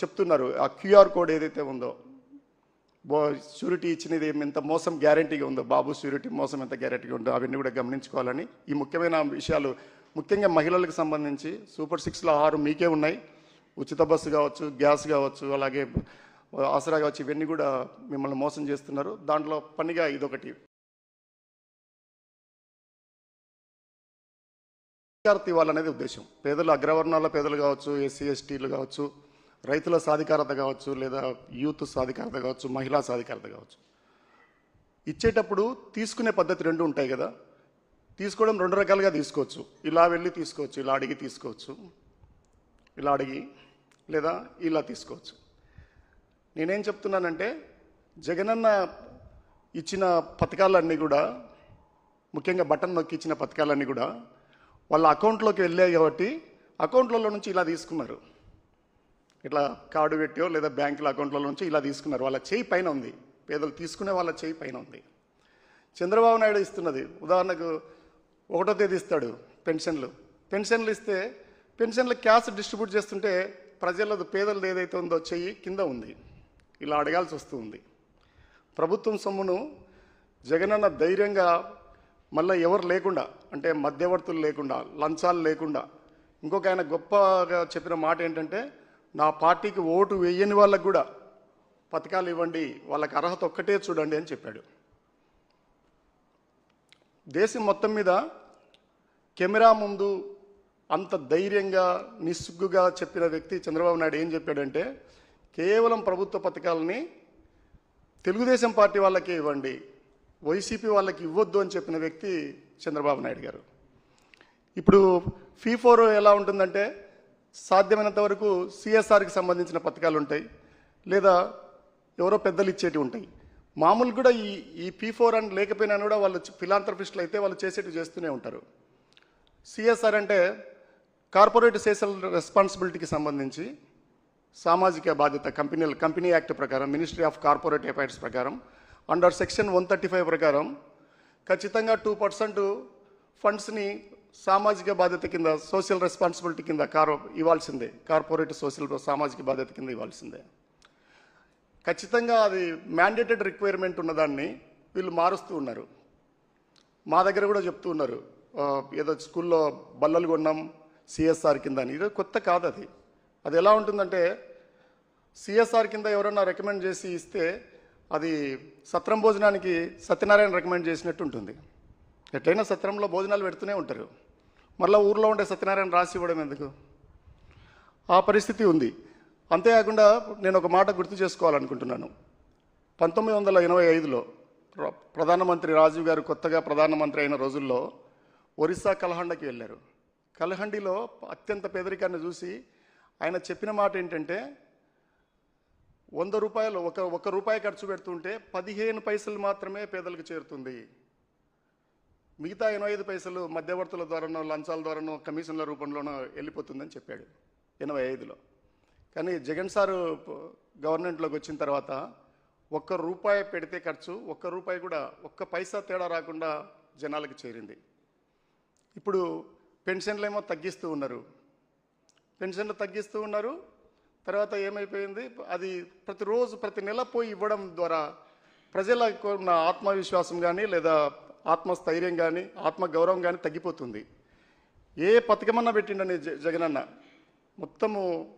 చెప్తున్నారు. ఆ QR code ఏదైతే ఉందో బో షూరిటీ ఇచ్చినది ఎంత మోసం గ్యారంటీగా ఉందో బాబు షూరిటీ మోసం ఎంత గ్యారంటీగా ఉందో అవన్నీ కూడా గమనించుకోవాలని ఈ ముఖ్యమైన విషయాలు ముఖ్యంగా మహిళలకు సంబంధించి సూపర్ సిక్స్లో ఆరు మీకే ఉన్నాయి. ఉచిత బస్సు కావచ్చు గ్యాస్ కావచ్చు అలాగే ఆసరా కావచ్చు ఇవన్నీ కూడా మిమ్మల్ని మోసం చేస్తున్నారు. దాంట్లో పనిగా ఇదొకటి. సాధికారత ఇవ్వాలనేది ఉద్దేశం. పేదలు అగ్రవర్ణాల పేదలు కావచ్చు ఎస్సీ ఎస్టీలు కావచ్చు రైతుల సాధికారత కావచ్చు లేదా యూత్ సాధికారత కావచ్చు మహిళా సాధికారత కావచ్చు. ఇచ్చేటప్పుడు తీసుకునే పద్ధతి రెండు ఉంటాయి కదా. తీసుకోవడం రెండు రకాలుగా తీసుకోవచ్చు. ఇలా వెళ్ళి తీసుకోవచ్చు ఇలా అడిగి తీసుకోవచ్చు ఇలా అడిగి లేదా ఇలా తీసుకోవచ్చు. నేనేం చెప్తున్నానంటే జగనన్న ఇచ్చిన పథకాలన్నీ కూడా ముఖ్యంగా బటన్ నొక్కి ఇచ్చిన పథకాలన్నీ కూడా వాళ్ళ అకౌంట్లోకి వెళ్ళాయి కాబట్టి అకౌంట్లలో నుంచి ఇలా తీసుకున్నారు. ఇట్లా కార్డు పెట్టో లేదా బ్యాంకుల అకౌంట్లలో నుంచి ఇలా తీసుకున్నారు. వాళ్ళ చేయి పైన ఉంది. పేదలు తీసుకునే వాళ్ళ చేయి పైన ఉంది. చంద్రబాబు నాయుడు ఇస్తున్నది. ఉదాహరణకు ఒకటో తేదీ ఇస్తాడు పెన్షన్లు. పెన్షన్లు ఇస్తే పెన్షన్లు క్యాష్ డిస్ట్రిబ్యూట్ చేస్తుంటే ప్రజలది పేదలది ఏదైతే ఉందో చెయ్యి కింద ఉంది. ఇలా అడగాల్సి వస్తుంది. ప్రభుత్వం సొమ్మును జగనన్న ధైర్యంగా మళ్ళీ ఎవరు లేకుండా అంటే మధ్యవర్తులు లేకుండా లంచాలు లేకుండా ఇంకొక ఆయన గొప్పగా చెప్పిన మాట ఏంటంటే నా పార్టీకి ఓటు వేయని వాళ్ళకు కూడా పథకాలు ఇవ్వండి వాళ్ళకి అర్హత ఒక్కటే చూడండి అని చెప్పాడు. దేశం మొత్తం మీద కెమెరా ముందు అంత ధైర్యంగా నిస్సుగ్గుగా చెప్పిన వ్యక్తి చంద్రబాబు నాయుడు ఏం చెప్పాడంటే కేవలం ప్రభుత్వ పథకాలని తెలుగుదేశం పార్టీ వాళ్ళకే ఇవ్వండి వైసీపీ వాళ్ళకి ఇవ్వద్దు అని చెప్పిన వ్యక్తి చంద్రబాబు నాయుడు గారు. ఇప్పుడు ఫీ ఫోర్ ఎలా ఉంటుందంటే సాధ్యమైనంత వరకు సిఎస్ఆర్కి సంబంధించిన పథకాలు ఉంటాయి లేదా ఎవరో పెద్దలు ఇచ్చేటివి ఉంటాయి. మామూలు కూడా ఈ ఈ పీ ఫోర్ అండ్ లేకపోయినా కూడా వాళ్ళు ఫిలాంథ్రపిస్టులు అయితే వాళ్ళు చేసేటివి చేస్తూనే ఉంటారు. సిఎస్ఆర్ అంటే కార్పొరేట్ సోషల్ రెస్పాన్సిబిలిటీకి సంబంధించి సామాజిక బాధ్యత కంపెనీల కంపెనీ యాక్ట్ ప్రకారం మినిస్ట్రీ ఆఫ్ కార్పొరేట్ అఫైర్స్ ప్రకారం under section one thirty five ప్రకారం ఖచ్చితంగా టూ పర్సెంట్ ఫండ్స్ని సామాజిక బాధ్యత కింద సోషల్ రెస్పాన్సిబిలిటీ కింద కార్ ఇవ్వాల్సిందే. కార్పొరేట్ సోషల్ సామాజిక బాధ్యత కింద ఇవ్వాల్సిందే. ఖచ్చితంగా అది మ్యాండేటెడ్ రిక్వైర్మెంట్ ఉన్నదాన్ని వీళ్ళు మారుస్తూ ఉన్నారు. మా దగ్గర కూడా చెప్తూ ఉన్నారు. ఏదో స్కూల్లో బల్లలు కొన్నాం సిఎస్ఆర్ కింద అని. ఇది కొత్త కాదు అది. అది ఎలా ఉంటుందంటే సిఎస్ఆర్ కింద ఎవరన్నా రికమెండ్ చేసి ఇస్తే అది సత్రం భోజనానికి సత్యనారాయణ రికమెండ్ చేసినట్టు ఉంటుంది. ఎట్లయినా సత్రంలో భోజనాలు పెడుతూనే ఉంటారు. మళ్ళీ ఊర్లో ఉండే సత్యనారాయణ రాసి ఇవ్వడం ఎందుకు? ఆ పరిస్థితి ఉంది. అంతేకాకుండా నేను ఒక మాట గుర్తు చేసుకోవాలనుకుంటున్నాను. పంతొమ్మిది వందల ఎనభై ఐదులో ప్ర- ప్రధానమంత్రి రాజీవ్ గారు కొత్తగా ప్రధానమంత్రి అయిన రోజుల్లో ఒరిస్సా కలహండకి వెళ్ళారు. కలహండిలో అత్యంత పేదరికాన్ని చూసి ఆయన చెప్పిన మాట ఏంటంటే వంద రూపాయలు ఒక ఒక రూపాయి ఖర్చు పెడుతుంటే పదిహేను పైసలు మాత్రమే పేదలకు చేరుతుంది. మిగతా ఎనభై ఐదు పైసలు మధ్యవర్తుల ద్వారానో లంచాల ద్వారానో కమిషన్ల రూపంలోనో వెళ్ళిపోతుందని చెప్పాడు ఎనభై ఐదులో. కానీ జగన్ సారు గవర్నమెంట్లోకి వచ్చిన తర్వాత ఒక్క రూపాయి పెడితే ఖర్చు ఒక్క రూపాయి కూడా ఒక్క పైసా తేడా రాకుండా జనాలకు చేరింది. ఇప్పుడు పెన్షన్లు ఏమో తగ్గిస్తూ ఉన్నారు. పెన్షన్లు తగ్గిస్తూ ఉన్నారు. తర్వాత ఏమైపోయింది? అది ప్రతిరోజు ప్రతి నెల పోయి ఇవ్వడం ద్వారా ప్రజలకు ఉన్న ఆత్మవిశ్వాసం కానీ లేదా ఆత్మస్థైర్యం కానీ ఆత్మగౌరవం కానీ తగ్గిపోతుంది. ఏ పథకమన్నా పెట్టిండని జ- జగనన్న మొత్తము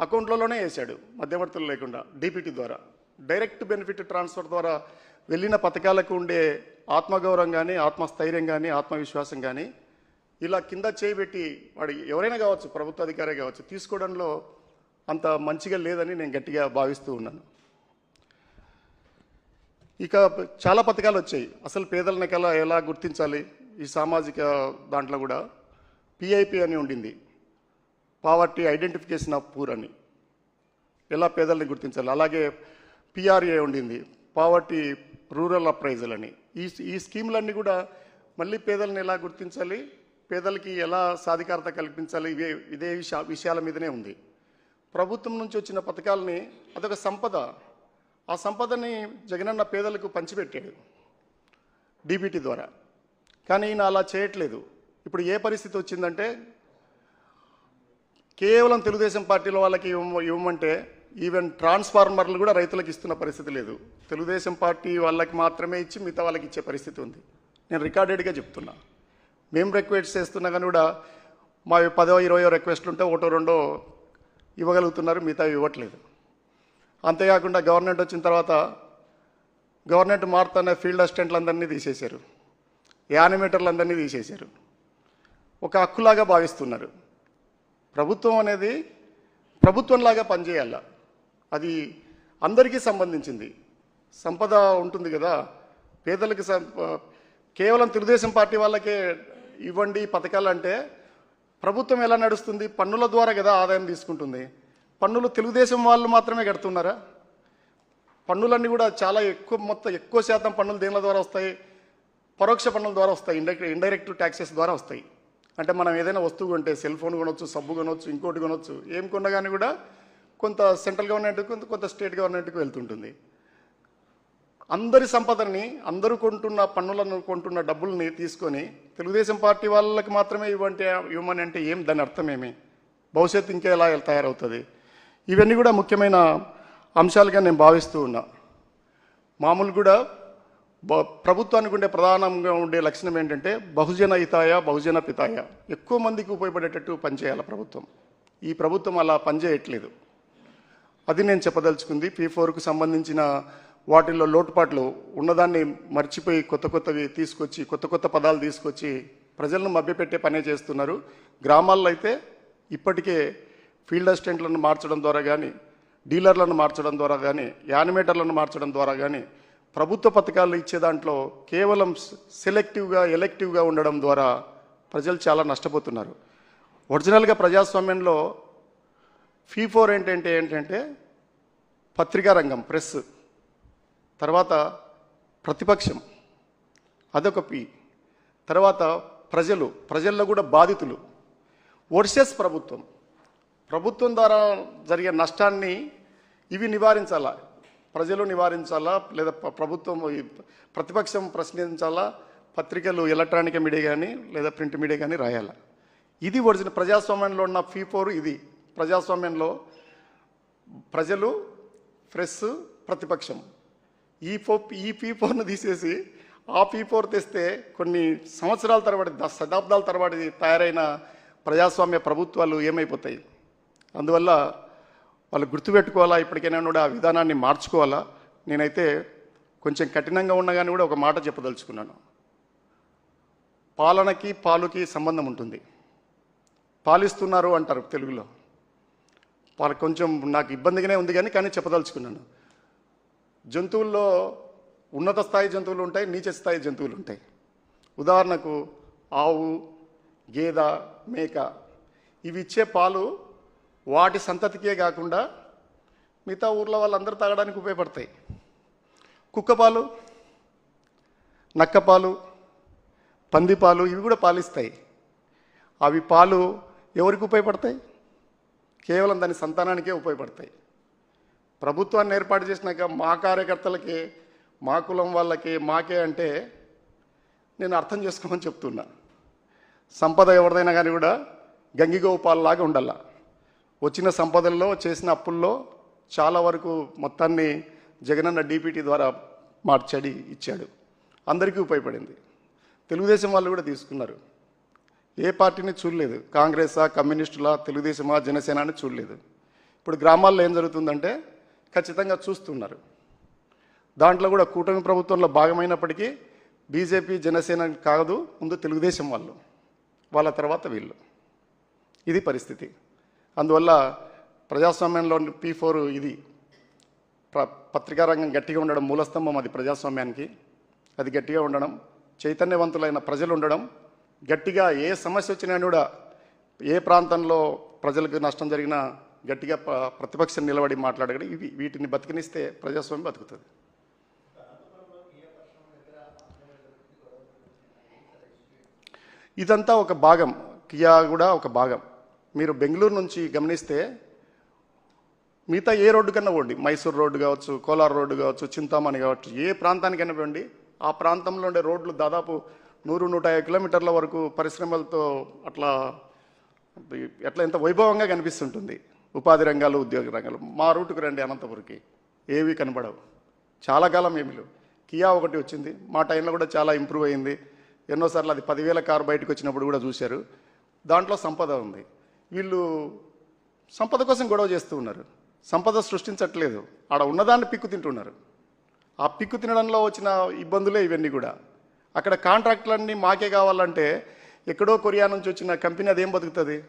అకౌంట్లలోనే వేశాడు మధ్యవర్తులు లేకుండా డీపీటీ ద్వారా. డైరెక్ట్ బెనిఫిట్ ట్రాన్స్ఫర్ ద్వారా వెళ్ళిన పథకాలకు ఉండే ఆత్మగౌరవం కానీ ఆత్మస్థైర్యం కానీ ఆత్మవిశ్వాసం కానీ ఇలా కింద చేయబెట్టి వాడు ఎవరైనా కావచ్చు ప్రభుత్వ అధికారే కావచ్చు తీసుకోవడంలో అంత మంచిగా లేదని నేను గట్టిగా భావిస్తూ ఉన్నాను. ఇక చాలా పథకాలు వచ్చాయి. అసలు పేదలను ఎలా ఎలా గుర్తించాలి? ఈ సామాజిక దాంట్లో కూడా పిఐపి అని ఉండింది. పావర్టీ ఐడెంటిఫికేషన్ ఆఫ్ పూర్ అని. ఎలా పేదల్ని గుర్తించాలి? అలాగే పిఆర్ఏ ఉండింది. పావర్టీ రూరల్ అప్రైజల్ అని. ఈ ఈ స్కీములన్నీ కూడా మళ్ళీ పేదల్ని ఎలా గుర్తించాలి? పేదలకి ఎలా సాధికారత కల్పించాలి? ఇవే ఇదే విషయ విషయాల మీదనే ఉంది. ప్రభుత్వం నుంచి వచ్చిన పథకాలని అదొక సంపద. ఆ సంపదని జగనన్న పేదలకు పంచిపెట్టాడు డీబీటీ ద్వారా. కానీ ఈయన అలా చేయట్లేదు. ఇప్పుడు ఏ పరిస్థితి వచ్చిందంటే కేవలం తెలుగుదేశం పార్టీలో వాళ్ళకి ఇవ్వ- ఇవ్వమంటే ఈవెన్ ట్రాన్స్ఫార్మర్లు కూడా రైతులకు ఇస్తున్న పరిస్థితి లేదు. తెలుగుదేశం పార్టీ వాళ్ళకి మాత్రమే ఇచ్చి మిగతా వాళ్ళకి ఇచ్చే పరిస్థితి ఉంది. నేను రికార్డెడ్గా చెప్తున్నా. మేము రిక్వెస్ట్ చేస్తున్నా కానీ కూడా మా పదో ఇరవయో రిక్వెస్ట్లు ఉంటే ఒకటో రెండో ఇవ్వగలుగుతున్నారు మిగతా ఇవ్వట్లేదు. అంతేకాకుండా గవర్నమెంట్ వచ్చిన తర్వాత గవర్నమెంట్ మారుతున్న ఫీల్డ్ అసిస్టెంట్లందరినీ తీసేశారు. యానిమేటర్లందరినీ తీసేశారు. ఒక హక్కులాగా భావిస్తున్నారు. ప్రభుత్వం అనేది ప్రభుత్వంలాగా పనిచేయాల. అది అందరికీ సంబంధించింది. సంపద ఉంటుంది కదా. పేదలకు సం- కేవలం తెలుగుదేశం పార్టీ వాళ్ళకే ఇవ్వండి పథకాలు అంటే ప్రభుత్వం ఎలా నడుస్తుంది? పన్నుల ద్వారా కదా ఆదాయం తీసుకుంటుంది. పన్నులు తెలుగుదేశం వాళ్ళు మాత్రమే కడుతున్నారా? పన్నులన్నీ కూడా చాలా ఎక్కువ మొత్తం ఎక్కువ శాతం పన్నులు దేనిల ద్వారా వస్తాయి? పరోక్ష పన్నుల ద్వారా వస్తాయి ఇండైరెక్ట్ ఇండైరెక్ట్ ట్యాక్సెస్ ద్వారా వస్తాయి. అంటే మనం ఏదైనా వస్తువు కొంటే సెల్ ఫోన్ కొనొచ్చు సబ్బు కొనొచ్చు ఇంకోటి కొనొచ్చు ఏం కొన్నా కానీ కూడా కొంత సెంట్రల్ గవర్నమెంట్కి కొంత కొంత స్టేట్ గవర్నమెంట్కి వెళ్తుంటుంది. అందరి సంపదని అందరూ కొంటున్న పన్నులను కొంటున్న డబ్బుల్ని తీసుకొని తెలుగుదేశం పార్టీ వాళ్ళకి మాత్రమే ఇవ్వంటే ఇవ్వమని అంటే ఏం దాని అర్థం ఏమి? భవిష్యత్తు ఇంకా ఎలా తయారవుతుంది? ఇవన్నీ కూడా ముఖ్యమైన అంశాలుగా నేను భావిస్తూ ఉన్నా. మామూలు కూడా బ- ప్రభుత్వానికి ఉండే ప్రధానంగా ఉండే లక్షణం ఏంటంటే బహుజన హితాయ బహుజన పితాయ. ఎక్కువ మందికి ఉపయోగపడేటట్టు పనిచేయాలి ప్రభుత్వం. ఈ ప్రభుత్వం అలా పనిచేయట్లేదు. అది నేను చెప్పదలుచుకుంది. పీ ఫోర్కు సంబంధించిన వాటిల్లో లోటుపాట్లు ఉన్నదాన్ని మర్చిపోయి కొత్త కొత్తవి తీసుకొచ్చి కొత్త కొత్త పదాలు తీసుకొచ్చి ప్రజలను మభ్యపెట్టే పనే చేస్తున్నారు. గ్రామాల్లో అయితే ఇప్పటికే ఫీల్డ్ అసిస్టెంట్లను మార్చడం ద్వారా కానీ డీలర్లను మార్చడం ద్వారా కానీ యానిమేటర్లను మార్చడం ద్వారా కానీ ప్రభుత్వ పథకాలు ఇచ్చే దాంట్లో కేవలం సెలెక్టివ్గా ఎలెక్టివ్గా ఉండడం ద్వారా ప్రజలు చాలా నష్టపోతున్నారు. ఒరిజినల్గా ప్రజాస్వామ్యంలో ఫీ ఫోర్ ఏంటంటే ఏంటంటే పత్రికా రంగం ప్రెస్. తర్వాత ప్రతిపక్షం. అదొక పీ. తర్వాత ప్రజలు ప్రజల్లో కూడా బాధితులు. వర్సెస్ ప్రభుత్వం. ప్రభుత్వం ద్వారా జరిగే నష్టాన్ని ఇవి నివారించాలా? ప్రజలు నివారించాలా? లేదా ప్రభుత్వం ప్రతిపక్షం ప్రశ్నించాలా? పత్రికలు ఎలక్ట్రానిక్ మీడియా కానీ లేదా ప్రింట్ మీడియా కానీ రాయాలా? ఇది ఒరిజినల్ ప్రజాస్వామ్యంలో ఉన్న ఫీ ఫోర్ ఇది. ప్రజాస్వామ్యంలో ప్రజలు ప్రెస్ ప్రతిపక్షం. ఈ ఫో ఈ ఫీ ఫోర్ను తీసేసి ఆ ఫీ ఫోర్ తెస్తే కొన్ని సంవత్సరాల తరబడి శతాబ్దాల తరబడి తయారైన ప్రజాస్వామ్య ప్రభుత్వాలు ఏమైపోతాయి? అందువల్ల వాళ్ళు గుర్తుపెట్టుకోవాలా? ఇప్పటికైనా కూడా ఆ విధానాన్ని మార్చుకోవాలా? నేనైతే కొంచెం కఠినంగా ఉన్నా కానీ కూడా ఒక మాట చెప్పదలుచుకున్నాను. పాలనకి పాలుకి సంబంధం ఉంటుంది. పాలిస్తున్నారు అంటారు తెలుగులో. వాళ్ళ కొంచెం నాకు ఇబ్బందిగానే ఉంది కానీ కానీ చెప్పదలుచుకున్నాను. జంతువుల్లో ఉన్నత స్థాయి జంతువులు ఉంటాయి నీచ స్థాయి జంతువులు ఉంటాయి. ఉదాహరణకు ఆవు గేదె మేక ఇవి ఇచ్చే పాలు వాటి సంతతికే కాకుండా మిగతా ఊర్లో వాళ్ళందరూ తాగడానికి ఉపయోగపడతాయి. కుక్కపాలు నక్కపాలు పందిపాలు పాలు ఇవి కూడా పాలిస్తాయి. అవి పాలు ఎవరికి ఉపయోగపడతాయి? కేవలం దాని సంతానానికే ఉపయోగపడతాయి. ప్రభుత్వాన్ని ఏర్పాటు చేసినాక మా కార్యకర్తలకి మా కులం వాళ్ళకి మాకే అంటే నేను అర్థం చేసుకోమని చెప్తున్నా. సంపద ఎవరిదైనా కానీ కూడా గంగిగోవు ఉండాలా. వచ్చిన సంపదల్లో చేసిన అప్పుల్లో చాలా వరకు మొత్తాన్ని జగనన్న డీపీటీ ద్వారా మార్చాడి ఇచ్చాడు. అందరికీ ఉపయోగపడింది. తెలుగుదేశం వాళ్ళు కూడా తీసుకున్నారు. ఏ పార్టీని చూడలేదు. కాంగ్రెసా కమ్యూనిస్టులా తెలుగుదేశమా జనసేన అని చూడలేదు. ఇప్పుడు గ్రామాల్లో ఏం జరుగుతుందంటే ఖచ్చితంగా చూస్తున్నారు. దాంట్లో కూడా కూటమి ప్రభుత్వంలో భాగమైనప్పటికీ బీజేపీ జనసేన కాదు ముందు తెలుగుదేశం వాళ్ళు. వాళ్ళ తర్వాత వీళ్ళు. ఇది పరిస్థితి. అందువల్ల ప్రజాస్వామ్యంలో పీ ఫోర్ ఇది. ప్ర పత్రికా రంగం గట్టిగా ఉండడం మూలస్తంభం అది ప్రజాస్వామ్యానికి. అది గట్టిగా ఉండడం చైతన్యవంతులైన ప్రజలు ఉండడం గట్టిగా ఏ సమస్య వచ్చినా కూడా ఏ ప్రాంతంలో ప్రజలకు నష్టం జరిగినా గట్టిగా ప్రతిపక్షం నిలబడి మాట్లాడగలి ఇవి వీటిని బతికినిస్తే ప్రజాస్వామ్యం బతుకుతుంది. ఇదంతా ఒక భాగం కియా కూడా ఒక భాగం. మీరు బెంగళూరు నుంచి గమనిస్తే మిగతా ఏ రోడ్డు కన్నా పోండి. మైసూర్ రోడ్డు కావచ్చు కోలార్ రోడ్డు కావచ్చు చింతామణి కావచ్చు ఏ ప్రాంతానికైనా పోండి. ఆ ప్రాంతంలో ఉండే రోడ్లు దాదాపు నూరు నూట యాభై కిలోమీటర్ల వరకు పరిశ్రమలతో అట్లా ఎట్లా ఎంత వైభవంగా కనిపిస్తుంటుంది. ఉపాధి రంగాలు ఉద్యోగ రంగాలు. మా రూటుకు రండి అనంతపురికి. ఏవి కనబడవు. చాలా కాలం ఏమిలు. కియా ఒకటి వచ్చింది. మా టైంలో కూడా చాలా ఇంప్రూవ్ అయింది. ఎన్నోసార్లు అది పదివేల కారు బయటకు వచ్చినప్పుడు కూడా చూశారు. దాంట్లో సంపద ఉంది. వీళ్ళు సంపద కోసం గొడవ చేస్తూ ఉన్నారు. సంపద సృష్టించట్లేదు. ఆడ ఉన్నదాన్ని పిక్కు తింటున్నారు. ఆ పిక్కు తినడంలో వచ్చిన ఇబ్బందులే ఇవన్నీ కూడా. అక్కడ కాంట్రాక్టులన్నీ మాకే కావాలంటే ఎక్కడో కొరియా నుంచి వచ్చిన కంపెనీ అదేం బతుకుతుంది?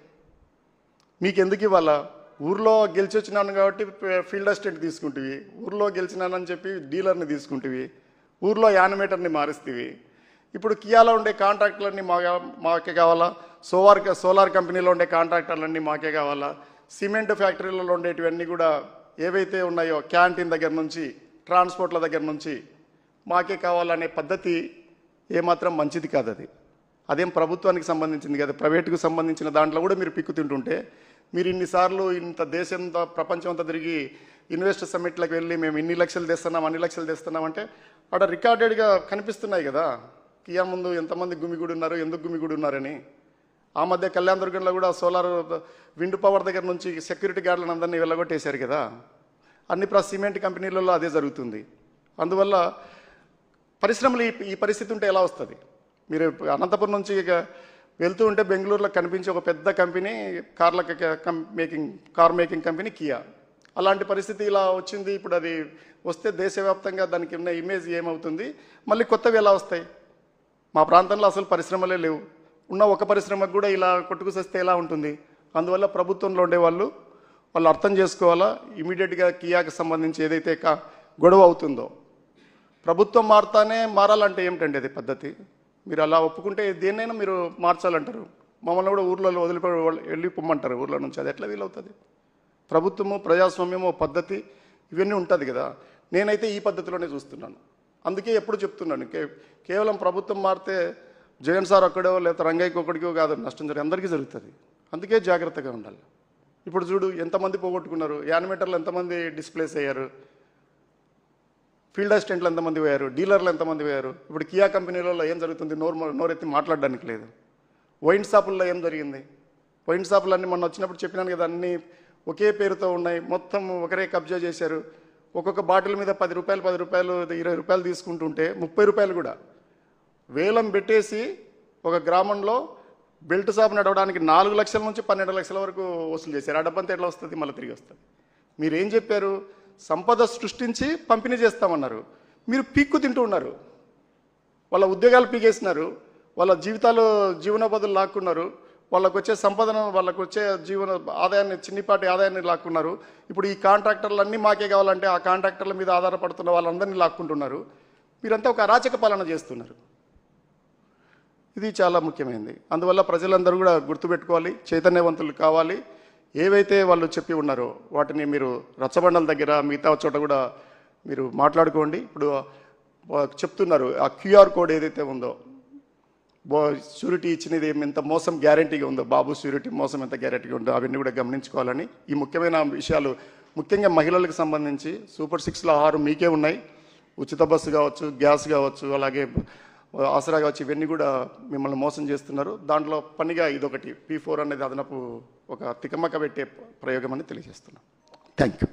మీకు ఎందుకు ఇవ్వాలా? ఊర్లో గెలిచి వచ్చినాను కాబట్టి ఫీల్డ్ అసిస్టెంట్ తీసుకుంటువి. ఊర్లో గెలిచినానని చెప్పి డీలర్ని తీసుకుంటివి. ఊర్లో యానిమేటర్ని మారుస్తీవి. ఇప్పుడు కియాలో ఉండే కాంట్రాక్టులన్నీ మా మాకే కావాలా? సోలార్ సోలార్ కంపెనీలో ఉండే కాంట్రాక్టర్లన్నీ మాకే కావాలా? సిమెంట్ ఫ్యాక్టరీలలో ఉండేటివన్నీ కూడా ఏవైతే ఉన్నాయో క్యాంటీన్ దగ్గర నుంచి ట్రాన్స్పోర్ట్ల దగ్గర నుంచి మాకే కావాలనే పద్ధతి ఏమాత్రం మంచిది కాదు అది. అదేం ప్రభుత్వానికి సంబంధించింది కదా. ప్రైవేటుకు సంబంధించిన దాంట్లో కూడా మీరు పిక్కు తింటుంటే మీరు ఇన్నిసార్లు ఇంత దేశం ప్రపంచం అంతా తిరిగి ఇన్వెస్టర్ సమ్మిట్లకు వెళ్ళి మేము ఇన్ని లక్షలు తెస్తున్నాం అన్ని లక్షలు తెస్తున్నాం అంటే అక్కడ రికార్డెడ్గా కనిపిస్తున్నాయి కదా. కియా ముందు ఎంతమంది గుమిగుడి ఉన్నారు ఎందుకు గుమిగుడి ఉన్నారని ఆ మధ్య కళ్యాణ దుర్గంలో కూడా సోలార్ విండ్ పవర్ దగ్గర నుంచి సెక్యూరిటీ గార్డులను అందరినీ వెళ్ళగొట్టేశారు కదా. అన్ని ప్ర సిమెంట్ కంపెనీలలో అదే జరుగుతుంది. అందువల్ల పరిశ్రమలు ఈ ఈ పరిస్థితి ఉంటే ఎలా వస్తుంది? మీరు అనంతపురం నుంచి ఇక వెళ్తూ ఉంటే బెంగళూరులో కనిపించే ఒక పెద్ద కంపెనీ కార్ల making car making company Kia. అలాంటి పరిస్థితి ఇలా వచ్చింది. ఇప్పుడు అది వస్తే దేశవ్యాప్తంగా దానికి ఉన్న ఇమేజ్ ఏమవుతుంది? మళ్ళీ కొత్తవి ఎలా వస్తాయి? మా ప్రాంతంలో అసలు పరిశ్రమలే లేవు. ఉన్న ఒక పరిశ్రమకు కూడా ఇలా కొట్టుకుసస్తే ఎలా ఉంటుంది? అందువల్ల ప్రభుత్వంలో ఉండేవాళ్ళు వాళ్ళు అర్థం చేసుకోవాలా? ఇమీడియట్గా కియాకి సంబంధించి ఏదైతే గొడవ అవుతుందో. ప్రభుత్వం మారుతానే మారాలంటే ఏమిటండి అది పద్ధతి? మీరు అలా ఒప్పుకుంటే దేన్నైనా మీరు మార్చాలంటారు. మమ్మల్ని కూడా ఊర్లలో వదిలిపో వెళ్ళి పొమ్మంటారు ఊర్లో నుంచి. అది ఎట్లా వీలవుతుంది? ప్రభుత్వము ప్రజాస్వామ్యము ఓ పద్ధతి ఇవన్నీ ఉంటుంది కదా. నేనైతే ఈ పద్ధతిలోనే చూస్తున్నాను. అందుకే ఎప్పుడు చెప్తున్నాను. కే కేవలం ప్రభుత్వం మారితే జగన్ సార్ ఒక్కడో లేదా రంగయ్యకి ఒక్కడికో కాదు నష్టం జరిగి అందరికీ జరుగుతుంది. అందుకే జాగ్రత్తగా ఉండాలి. ఇప్పుడు చూడు ఎంతమంది పోగొట్టుకున్నారు యానిమేటర్లు ఎంతమంది డిస్ప్లేస్ అయ్యారు ఫీల్డ్ అసిస్టెంట్లు ఎంతమంది పోయారు డీలర్లు ఎంతమంది పోయారు ఇప్పుడు కియా కంపెనీలలో ఏం జరుగుతుంది నోరు నోరెత్తి మాట్లాడడానికి లేదు. వైన్ షాపుల్లో ఏం జరిగింది? వైన్ షాపులు అన్నీ మొన్న వచ్చినప్పుడు చెప్పినాను కదా అన్నీ ఒకే పేరుతో ఉన్నాయి మొత్తం ఒకరే కబ్జా చేశారు. ఒక్కొక్క బాటిల్ మీద పది రూపాయలు పది రూపాయలు ఇరవై రూపాయలు తీసుకుంటుంటే ముప్పై రూపాయలు కూడా. వేలం పెట్టేసి ఒక గ్రామంలో బెల్ట్ షాప్ నడవడానికి నాలుగు లక్షల నుంచి పన్నెండు లక్షల వరకు వసూలు చేశారు. ఆ డబ్బంతా ఎట్లా వస్తుంది? మళ్ళీ తిరిగి వస్తుంది. మీరు ఏం చెప్పారు? సంపద సృష్టించి పంపిణీ చేస్తామన్నారు. మీరు పీక్కు తింటూ ఉన్నారు. వాళ్ళ ఉద్యోగాలు పీకేసినారు. వాళ్ళ జీవితాలు జీవనోపాధులు లాక్కున్నారు. వాళ్ళకు వచ్చే సంపదను వాళ్ళకు వచ్చే జీవన ఆదాయాన్ని చిన్నిపాటి ఆదాయాన్ని లాక్కున్నారు. ఇప్పుడు ఈ కాంట్రాక్టర్లు అన్నీ మాకే కావాలంటే ఆ కాంట్రాక్టర్ల మీద ఆధారపడుతున్న వాళ్ళందరినీ లాక్కుంటున్నారు. మీరంతా ఒక అరాచక పాలన చేస్తున్నారు. ఇది చాలా ముఖ్యమైనది. అందువల్ల ప్రజలందరూ కూడా గుర్తుపెట్టుకోవాలి చైతన్యవంతులు కావాలి. ఏవైతే వాళ్ళు చెప్పి ఉన్నారో వాటిని మీరు రచ్చబండల దగ్గర మిగతా చోట కూడా మీరు మాట్లాడుకోండి. ఇప్పుడు చెప్తున్నారు ఆ క్యూఆర్ కోడ్ ఏదైతే ఉందో బో షూరిటీ ఇచ్చినది ఎంత మోసం గ్యారంటీగా ఉందో బాబు షూరిటీ మోసం ఎంత గ్యారంటీగా ఉందో అవన్నీ కూడా గమనించుకోవాలని ఈ ముఖ్యమైన విషయాలు ముఖ్యంగా మహిళలకు సంబంధించి సూపర్ సిక్స్లో ఆరు మీకే ఉన్నాయి. ఉచిత బస్సు కావచ్చు గ్యాస్ కావచ్చు అలాగే ఆసరాగా వచ్చి ఇవన్నీ కూడా మిమ్మల్ని మోసం చేస్తున్నారు. దాంట్లో పనిగా ఇదొకటి. పీ ఫోర్ అనేది అదనపు ఒక తికమక పెట్టే ప్రయోగం అని తెలియజేస్తున్నాను థ్యాంక్ యూ